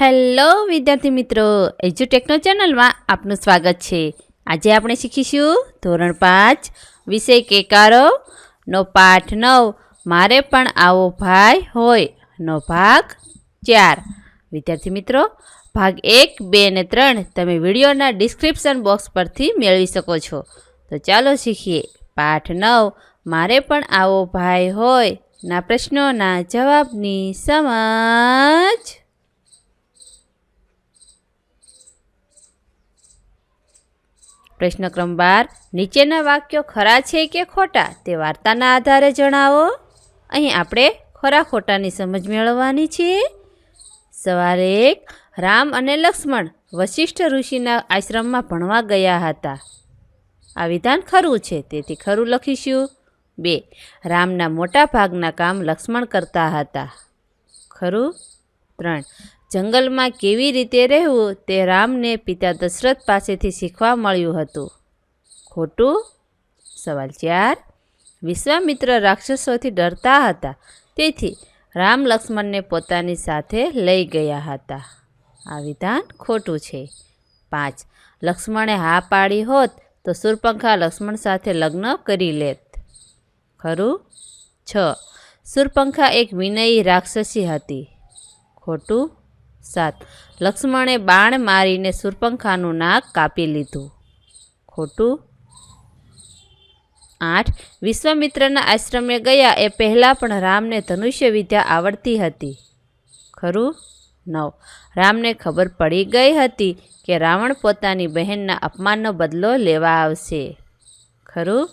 Hello, વિદ્યાર્થી મિત્રો. એજ્યુટેકનો ચેનલમાં આપનું સ્વાગત છે. આજે આપણે શીખીશું ધોરણ પાંચ, વિષય કેકારો. નો પાઠ નવ, મારે પણ આવો ભાઈ હોય. નો ભાગ ચાર. વિદ્યાર્થી મિત્રો, ભાગ એક, બે અને ત્રણ તમે વિડીયોના ડિસ્ક્રિપ્શન બોક્સ પરથી મેળવી શકો છો. તો ચાલો શીખીએ. પાઠ નવ, મારે પણ આવો ભાઈ હોય. ના પ્રશ્નોના જવાબની સમજ. પ્રશ્ન ક્રમ બાર, નીચેના વાક્યો ખરા છે કે ખોટા તે વાર્તાના આધારે જણાવો. અહીં આપણે ખરા ખોટાની સમજ મેળવવાની છે. સવાલ એક, રામ અને લક્ષ્મણ વશિષ્ઠ ઋષિના આશ્રમમાં ભણવા ગયા હતા. આ વિધાન ખરું છે, તેથી ખરું લખીશું. બે, રામના મોટા ભાગના કામ લક્ષ્મણ કરતા હતા. ખરું? ત્રણ જંગલમાં કેવી રીતે રહેવું તે રામને પિતા દશરથ પાસેથી શીખવા મળ્યું હતું. ખોટું? સવાલ ચાર. વિશ્વામિત્ર રાક્ષસોથી ડરતા હતા. તેથી રામ લક્ષ્મણને પોતાની સાથે લઈ ગયા હતા. આ વિધાન ખોટું છે. પાંચ. લક્ષ્મણે હા પાડી હોત તો સુરપંખા લક્ષ્મણ સાથે લગ્ન કરી લેત. ખરું? છ. સુરપંખા એક વિનયી રાક્ષસી હતી. ખોટું? સાત. લક્ષ્મણે બાણ મારીને સુરપંખાનું નાક કાપી લીધું. ખોટું? આઠ. વિશ્વામિત્રના આશ્રમે ગયા એ પહેલાં પણ રામને ધનુષ્ય વિદ્યા આવડતી હતી. ખરું? નવ. રામને ખબર પડી ગઈ હતી કે રાવણ પોતાની બહેનના અપમાનનો બદલો લેવા આવશે. ખરું?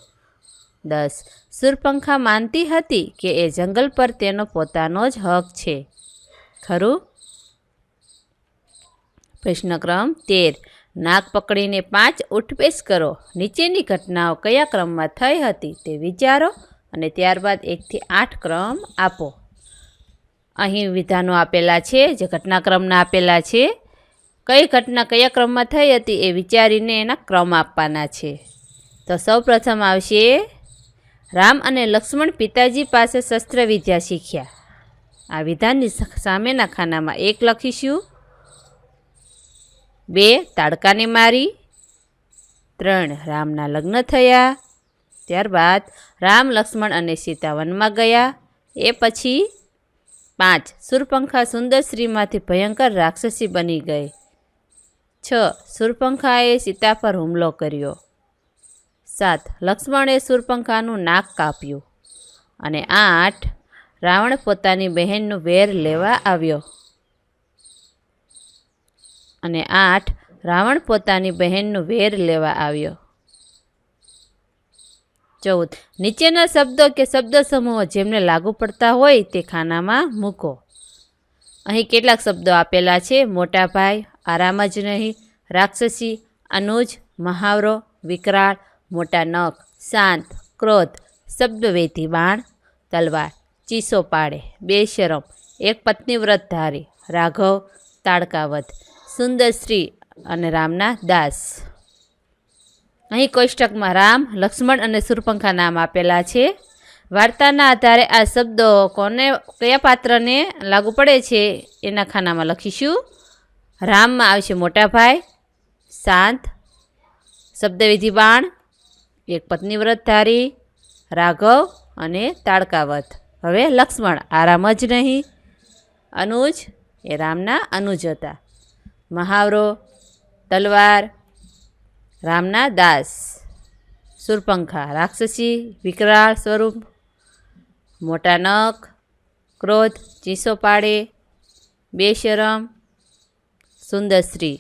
દસ. સુરપંખા માનતી હતી કે એ જંગલ પર તેનો પોતાનો જ હક છે. ખરું? પ્રશ્નક્રમ તેર. નાક પકડીને પાંચ ઉઠપેશ કરો. નીચેની ઘટનાઓ કયા ક્રમમાં થઈ હતી તે વિચારો અને ત્યારબાદ એકથી આઠ ક્રમ આપો. અહીં વિધાનો આપેલા છે, જે ઘટનાક્રમના આપેલા છે. કઈ ઘટના કયા ક્રમમાં થઈ હતી એ વિચારીને એના ક્રમ આપવાના છે. તો સૌ પ્રથમ આવશે, રામ અને લક્ષ્મણ પિતાજી પાસે શસ્ત્ર વિદ્યા શીખ્યા. આ વિધાનની સામેના ખાનામાં એક લખીશું. બે, તાડકાને મારી. ત્રણ, રામના લગ્ન થયા. ત્યારબાદ રામ, લક્ષ્મણ અને સીતા વનમાં ગયા. એ પછી પાંચ, સુરપંખા સુંદરશ્રીમાંથી ભયંકર રાક્ષસી બની ગઈ. છ, સુરપંખાએ સીતા પર હુમલો કર્યો. સાત, લક્ષ્મણે સુરપંખાનું નાક કાપ્યું. અને આઠ, રાવણ પોતાની બહેનનું વેર લેવા આવ્યો. અને આઠ, રાવણ પોતાની બહેનનું વેર લેવા આવ્યો. ચૌદ, નીચેના શબ્દો કે શબ્દ સમૂહો જેમને લાગુ પડતા હોય તે ખાનામાં મૂકો. અહીં કેટલાક શબ્દો આપેલા છે. મોટા ભાઈ આરામ જ નહીં. રાક્ષસી, અનુજ, મહાવરો, વિકરાળ, મોટા નખ, શાંત, ક્રોધ શબ્દવેધી બાણ, તલવાર, ચીસો પાડે, બેશરમ, એક પત્નીવ્રત ધારી રાઘવ તાડકાવત સુંદર સ્ત્રી અને રામના દાસ. અહીં કોષ્ટકમાં રામ, લક્ષ્મણ અને સુરપંખા નામ આપેલા છે. વાર્તાના આધારે આ શબ્દો કોને, કયા પાત્રને લાગુ પડે છે એના ખાનામાં લખીશું. રામમાં આવશે મોટા ભાઈ, શાંત શબ્દવિધિ બાણ એક પત્ની વ્રતધારી, રાઘવ અને તાડકાવત. હવે લક્ષ્મણ, આરામ જ નહીં. અનુજ, એ રામના અનુજ હતા. મહાવરો, તલવાર રામના દાસ સુરપંખા, રાક્ષસી, વિકરાળ સ્વરૂપ, મોટા નખ, ક્રોધ, ચીસો પાડે, બેશરમ સુંદર સ્ત્રી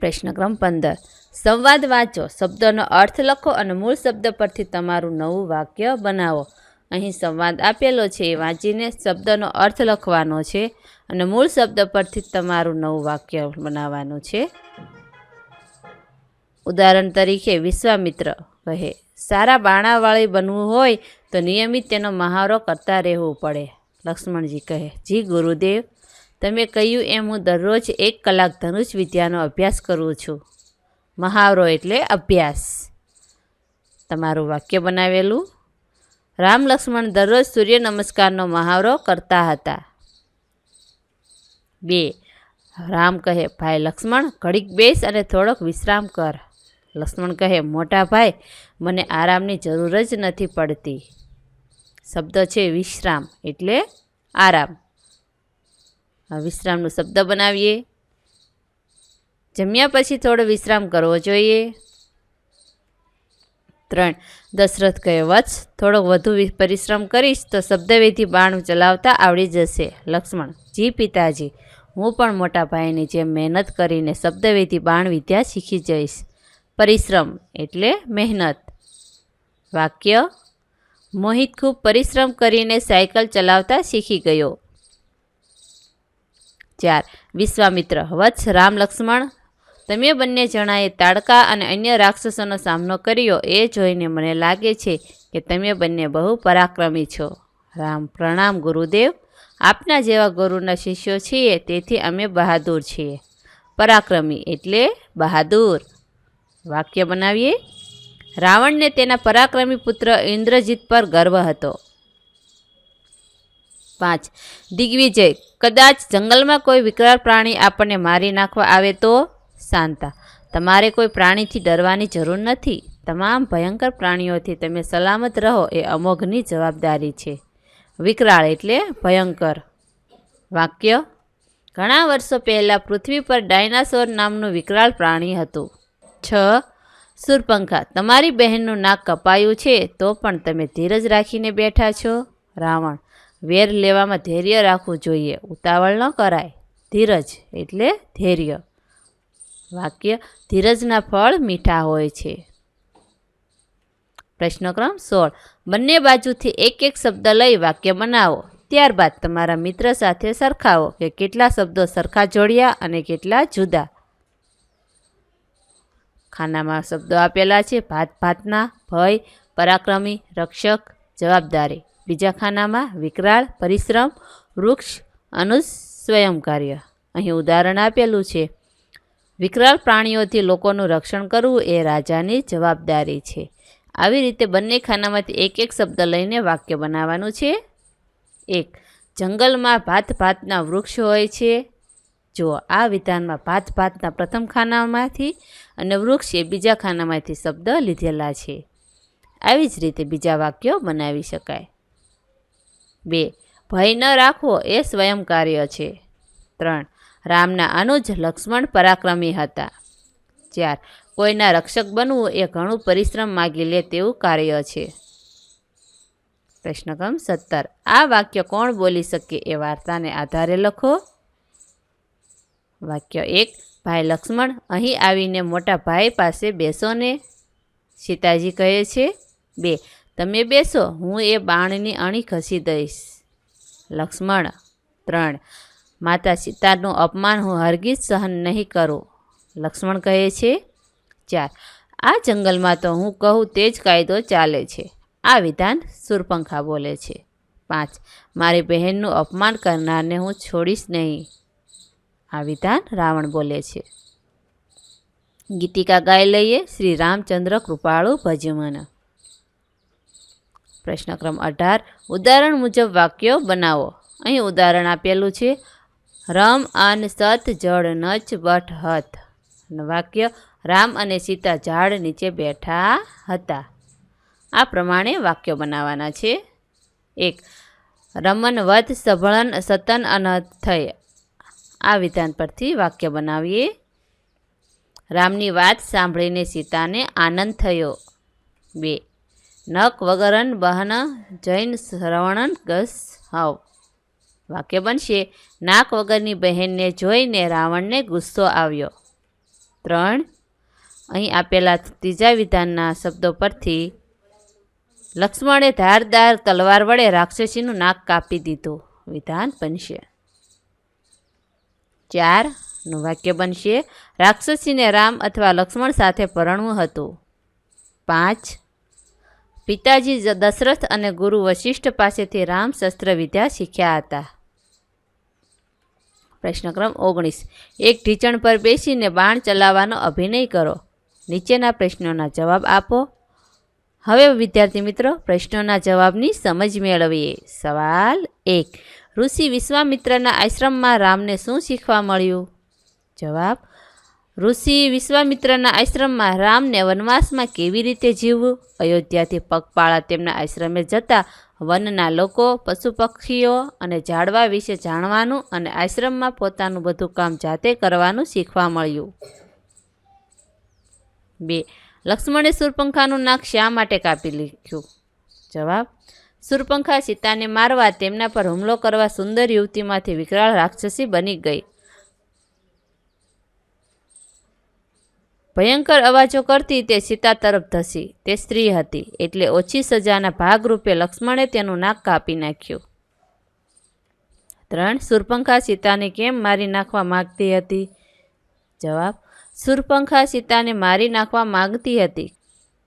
પ્રશ્નક્રમ પંદર. સંવાદ વાંચો, શબ્દનો અર્થ લખો અને મૂળ શબ્દ પરથી તમારું નવું વાક્ય બનાવો. અહીં સંવાદ આપેલો છે, એ વાંચીને શબ્દનો અર્થ લખવાનો છે. અને મૂળ શબ્દ પરથી તમારું નવું વાક્ય બનાવવાનું છે. ઉદાહરણ તરીકે, વિશ્વામિત્ર કહે, સારા બાણાવાળી બનવું હોય તો નિયમિત તેનો મહાવરો કરતા રહેવું પડે. લક્ષ્મણજી કહે, જી ગુરુદેવ, તમે કહ્યું એમ હું દરરોજ એક કલાક ધનુષ વિદ્યાનો અભ્યાસ કરું છું. મહાવરો એટલે અભ્યાસ. તમારું વાક્ય બનાવેલું? રામ લક્ષ્મણ દરરોજ સૂર્ય નમસ્કારનો મહાવરો કરતા હતા. બે. રામ કહે, ભાઈ લક્ષ્મણ, ઘડીક બેસ અને થોડોક વિશ્રામ કર. લક્ષ્મણ કહે, મોટા ભાઈ, મને આરામની જરૂર જ નથી પડતી. શબ્દ છે વિશ્રામ, એટલે આરામ. વિશ્રામનો શબ્દ બનાવીએ. જમ્યા પછી થોડો વિશ્રામ કરવો જોઈએ. ત્રણ. દશરથ કહે, વત્સ, થોડો વધુ પરિશ્રમ કરીશ તો શબ્દવેધી બાણ ચલાવતા આવડી જશે. લક્ષ્મણ, જી પિતાજી, હું પણ મોટા ભાઈની જેમ મહેનત કરીને શબ્દવેધી બાણ વિદ્યા શીખી જઈશ. પરિશ્રમ એટલે મહેનત. વાક્ય, મોહિત ખૂબ પરિશ્રમ કરીને સાયકલ ચલાવતા શીખી ગયો. ચાર. વિશ્વામિત્ર, વત્સ, રામ લક્ષ્મણ તમે બંને જણાએ તાડકા અને અન્ય રાક્ષસોનો સામનો કર્યો એ જોઈને મને લાગે છે કે તમે બંને બહુ પરાક્રમી છો. રામ પ્રણામ ગુરુદેવ. આપના જેવા ગુરુના શિષ્યો છીએ, તેથી અમે બહાદુર છીએ. પરાક્રમી એટલે બહાદુર. વાક્ય બનાવીએ. રાવણને તેના પરાક્રમી પુત્ર ઇન્દ્રજીત પર ગર્વ હતો. પાંચ. દિગ્વિજય. કદાચ જંગલમાં કોઈ વિકરાળ પ્રાણી આપણને મારી નાખવા આવે તો? શાંતા, તમારે કોઈ પ્રાણીથી ડરવાની જરૂર નથી? તમામ ભયંકર પ્રાણીઓથી તમે સલામત રહો એ અમોઘની જવાબદારી છે. વિકરાળ એટલે ભયંકર. વાક્ય, ઘણા વર્ષો પહેલાં પૃથ્વી પર ડાયનાસોર નામનું વિકરાળ પ્રાણી હતું. છ, સુરપંખા, તમારી બહેનનું નાક કપાયું છે તો પણ તમે ધીરજ રાખીને બેઠા છો? રાવણ, વેર લેવામાં ધૈર્ય રાખવું જોઈએ. ઉતાવળ ન કરાય. ધીરજ એટલે ધૈર્ય. વાક્ય ધીરજના ફળ મીઠા હોય છે. પ્રશ્નક્રમ સોળ. બંને બાજુથી એક એક શબ્દ લઈ વાક્ય બનાવો. ત્યારબાદ તમારા મિત્ર સાથે સરખાવો કે કેટલા શબ્દો સરખા જોડ્યા અને કેટલા જુદા. ખાનામાં શબ્દો આપેલા છે, ભાત ભાતના, ભય, પરાક્રમી, રક્ષક, જવાબદારી. બીજા ખાનામાં વિકરાળ, પરિશ્રમ, વૃક્ષ અનુ સ્વયં કાર્ય અહીં ઉદાહરણ આપેલું છે. વિકરાળ પ્રાણીઓથી લોકોનું રક્ષણ કરવું એ રાજાની જવાબદારી છે. આવી રીતે બંને ખાનામાંથી એક એક શબ્દ લઈને વાક્ય બનાવવાનું છે. એક, જંગલમાં ભાત ભાતના વૃક્ષ હોય છે. જો આ વિધાનમાં ભાત ભાતના પ્રથમ ખાનામાંથી અને વૃક્ષ એ બીજા ખાનામાંથી શબ્દ લીધેલા છે. આવી જ રીતે બીજા વાક્યો બનાવી શકાય. બે, ભય ન રાખવો એ સ્વયં કાર્ય છે. ત્રણ રામના અનુજ લક્ષ્મણ પરાક્રમી હતા. ચાર કોઈના રક્ષક બનવું એ ઘણું પરિશ્રમ માગી લે તેવું કાર્ય છે. પ્રશ્નક્રમ સત્તર. આ વાક્ય કોણ બોલી શકે એ વાર્તાને આધારે લખો. વાક્ય એક. ભાઈ લક્ષ્મણ, અહીં આવીને મોટા ભાઈ પાસે બેસો ને. સીતાજી કહે છે, બે, તમે બેસો, હું એ બાણની અણી ખસી દઈશ. લક્ષ્મણ ત્રણ. માતા સીતાનું અપમાન હું હરગીજ સહન નહીં કરું. લક્ષ્મણ કહે છે ચાર આ જંગલમાં તો હું કહું તે જ કાયદો ચાલે છે. આ વિધાન સુરપંખા બોલે છે. પાંચ, મારી બહેનનું અપમાન કરનારને હું છોડીશ નહીં. આ વિધાન રાવણ બોલે છે. ગીતિકા ગાઈ લઈએ શ્રી રામચંદ્ર કૃપાળુ ભજમન. પ્રશ્નક્રમ અઢાર, ઉદાહરણ મુજબ વાક્યો બનાવો. અહીં ઉદાહરણ આપેલું છે રમ અન સત જળ નચ બટ હત. વાક્ય, રામ અને સીતા ઝાડ નીચે બેઠા હતા. આ પ્રમાણે વાક્યો બનાવવાના છે. એક, રમન વધ સભળન સતન અનહત થઈ આ વિધાન પરથી વાક્ય બનાવીએ. રામની વાત સાંભળીને સીતાને આનંદ થયો. બે નક વગરન બહન જૈન શ્રવણન ગસ હવ. વાક્ય બનશે, નાક વગરની બહેનને જોઈને રાવણને ગુસ્સો આવ્યો. ત્રણ, અહીં આપેલા ત્રીજા વિધાનના શબ્દો પરથી લક્ષ્મણે ધારદાર તલવાર વડે રાક્ષસીનું નાક કાપી દીધું. વિધાન બનશે. ચારનું વાક્ય બનશે, રાક્ષસીને રામ અથવા લક્ષ્મણ સાથે પરણવું હતું. પાંચ, પિતાજી દશરથ અને ગુરુ વશિષ્ઠ પાસેથી રામ શસ્ત્ર વિદ્યા શીખ્યા હતા. પ્રશ્નક્રમ ઓગણીસ. એક ઢીચણ પર બેસીને બાણ ચલાવવાનો અભિનય કરો. નીચેના પ્રશ્નોના જવાબ આપો. હવે વિદ્યાર્થી મિત્રો, પ્રશ્નોના જવાબની સમજ મેળવીએ. સવાલ એક. ઋષિ વિશ્વામિત્રના આશ્રમમાં રામને શું શીખવા મળ્યું? જવાબ. ઋષિ વિશ્વામિત્રના આશ્રમમાં રામને વનવાસમાં કેવી રીતે જીવવું? અયોધ્યાથી પગપાળા તેમના આશ્રમે જતા વનના લોકો પશુ પક્ષીઓ અને ઝાડવા વિશે જાણવાનું અને આશ્રમમાં પોતાનું બધું કામ જાતે કરવાનું શીખવા મળ્યું. બે, લક્ષ્મણે સુરપંખાનું નાક શા માટે કાપી લીધ્યું જવાબ, સુરપંખા સીતાને મારવા તેમના પર હુમલો કરવા સુંદર યુવતીમાંથી વિકરાળ રાક્ષસી બની ગઈ. ભયંકર અવાજો કરતી તે સીતા તરફ ધસી. તે સ્ત્રી હતી, એટલે ઓછી સજાના ભાગરૂપે લક્ષ્મણે તેનું નાક કાપી નાખ્યું. ત્રણ, સુરપંખા સીતાને કેમ મારી નાખવા માગતી હતી? જવાબ, સુરપંખા સીતાને મારી નાખવા માગતી હતી.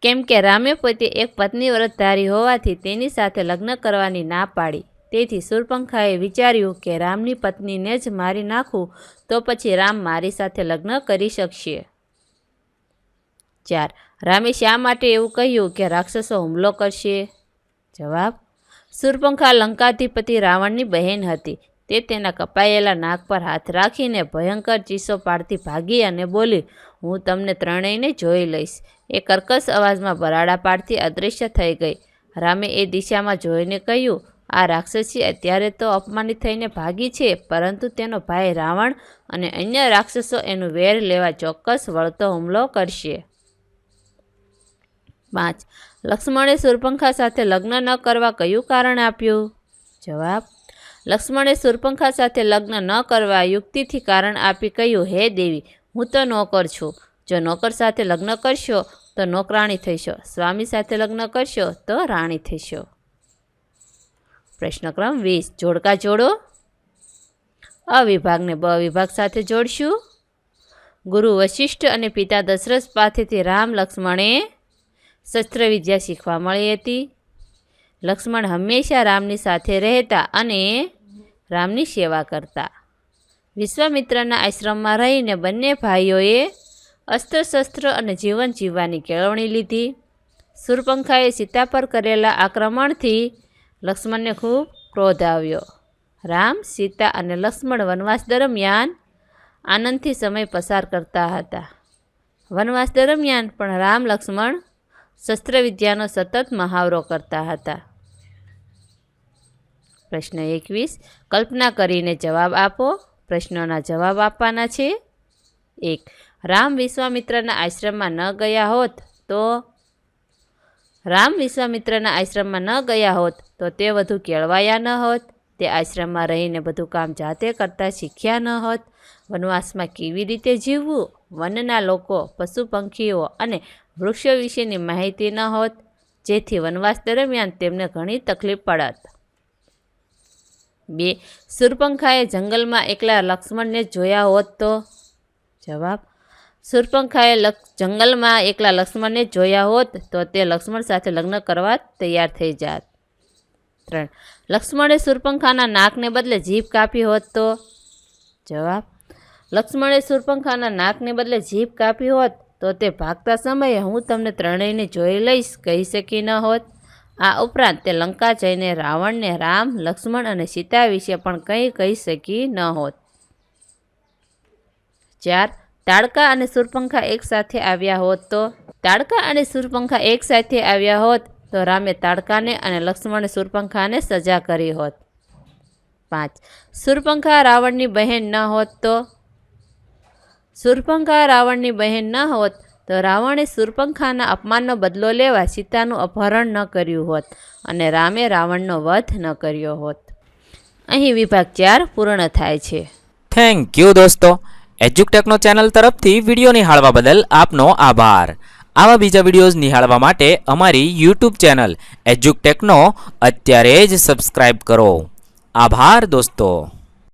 કેમ કે રામે પોતે એક પત્ની વ્રતધારી હોવાથી તેની સાથે લગ્ન કરવાની ના પાડી. તેથી સુરપંખાએ વિચાર્યું કે રામની પત્નીને જ મારી નાખું, તો પછી રામ મારી સાથે લગ્ન કરી શકશે. ચાર રામે શા માટે એવું કહ્યું કે રાક્ષસો હુમલો કરશે. જવાબ, સુરપંખા લંકાધિપતિ રાવણની બહેન હતી. તે તેના કપાયેલા નાક પર હાથ રાખીને ભયંકર ચીસો પાડતી ભાગી અને બોલી, હું તમને ત્રણેયને જોઈ લઈશ. એ કર્કશ અવાજમાં બરાડા પાડતી અદૃશ્ય થઈ ગઈ. રામે એ દિશામાં જોઈને કહ્યું, આ રાક્ષસી અત્યારે તો અપમાનિત થઈને ભાગી છે, પરંતુ તેનો ભાઈ રાવણ અને અન્ય રાક્ષસો એનું વેર લેવા ચોક્કસ વળતો હુમલો કરશે. પાંચ. લક્ષ્મણે સુરપંખા સાથે લગ્ન ન કરવા કયું કારણ આપ્યું? જવાબ, લક્ષ્મણે સુરપંખા સાથે લગ્ન ન કરવા યુક્તિથી કારણ આપી કહ્યું, હે દેવી, હું તો નોકર છું. જો નોકર સાથે લગ્ન કરશો, તો નોકરાણી થઈશો. સ્વામી સાથે લગ્ન કરશો, તો રાણી થઈશો. પ્રશ્ન ક્રમ વીસ. જોડકા જોડો. અ વિભાગને બ વિભાગ સાથે જોડશું. ગુરુ વશિષ્ઠ અને પિતા દશરથ પાસેથી રામ લક્ષ્મણે શસ્ત્રવિદ્યા શીખવા મળી હતી. લક્ષ્મણ હંમેશા રામની સાથે રહેતા અને રામની સેવા કરતા. વિશ્વામિત્રના આશ્રમમાં રહીને બંને ભાઈઓએ અસ્ત્ર શસ્ત્ર અને જીવન જીવવાની કેળવણી લીધી. સુરપંખાએ સીતા પર કરેલા આક્રમણથી લક્ષ્મણને ખૂબ ક્રોધ આવ્યો. રામ, સીતા અને લક્ષ્મણ વનવાસ દરમિયાન આનંદથી સમય પસાર કરતા હતા. વનવાસ દરમિયાન પણ રામ, લક્ષ્મણ શસ્ત્રવિદ્યાનો સતત મહાવરો કરતા હતા. પ્રશ્ન એકવીસ, કલ્પના કરીને જવાબ આપો. પ્રશ્નોના જવાબ આપવાના છે. એક, રામ વિશ્વામિત્રના આશ્રમમાં ન ગયા હોત તો? રામ વિશ્વામિત્રના આશ્રમમાં ન ગયા હોત તો તે વધુ કેળવાયા ન હોત? તે આશ્રમમાં રહીને બધું કામ જાતે કરતાં શીખ્યા ન હોત? વનવાસમાં કેવી રીતે જીવવું? વનના લોકો, પશુ પંખીઓ અને વૃક્ષો વિશેની માહિતી ન હોત, જેથી વનવાસ દરમિયાન તેમને ઘણી તકલીફ પડત. બે, સુરપંખાએ જંગલમાં એકલા લક્ષ્મણને જોયા હોત તો? જવાબ, સુરપંખાએ જંગલમાં એકલા લક્ષ્મણને જોયા હોત તો તે લક્ષ્મણ સાથે લગ્ન કરવા તૈયાર થઈ જાત. ત્રણ, લક્ષ્મણે સુરપંખાના નાકને બદલે જીભ કાપી હોત તો? જવાબ, લક્ષ્મણે સુરપંખાના નાકને બદલે જીભ કાપી હોત તો તે ભાગતા સમયે હું તમને ત્રણેયને જોઈ લઈશ, કહી શકી ન હોત. આ ઉપરાંત તે લંકા જઈને રાવણને રામ, લક્ષ્મણ અને સીતા વિશે પણ કંઈ કહી શકી ન હોત. ચાર, તાડકા અને સુરપંખા એકસાથે આવ્યા હોત તો? તાડકા અને સુરપંખા એકસાથે આવ્યા હોત તો રામે તાડકાને અને લક્ષ્મણે સુરપંખાને સજા કરી હોત. પાંચ, સુરપંખા રાવણની બહેન ન હોત તો? સુરપંખા રાવણની બહેન ન હોત તો રાવણે સુરપંખાના અપમાનનો બદલો લેવા સીતાનું અપહરણ ન કર્યું હોત અને રામે રાવણનો વધ ન કર્યો હોત. અહીં વિભાગ ચાર પૂર્ણ થાય છે. થેન્ક યુ દોસ્તો. એજ્યુકટેકનો ચેનલ તરફથી વીડિયો નિહાળવા બદલ આપનો આભાર. આવા બીજા વિડીયોઝ નિહાળવા માટે અમારી યુટ્યુબ ચેનલ એજ્યુકટેકનો અત્યારે જ સબસ્ક્રાઈબ કરો. આભાર દોસ્તો.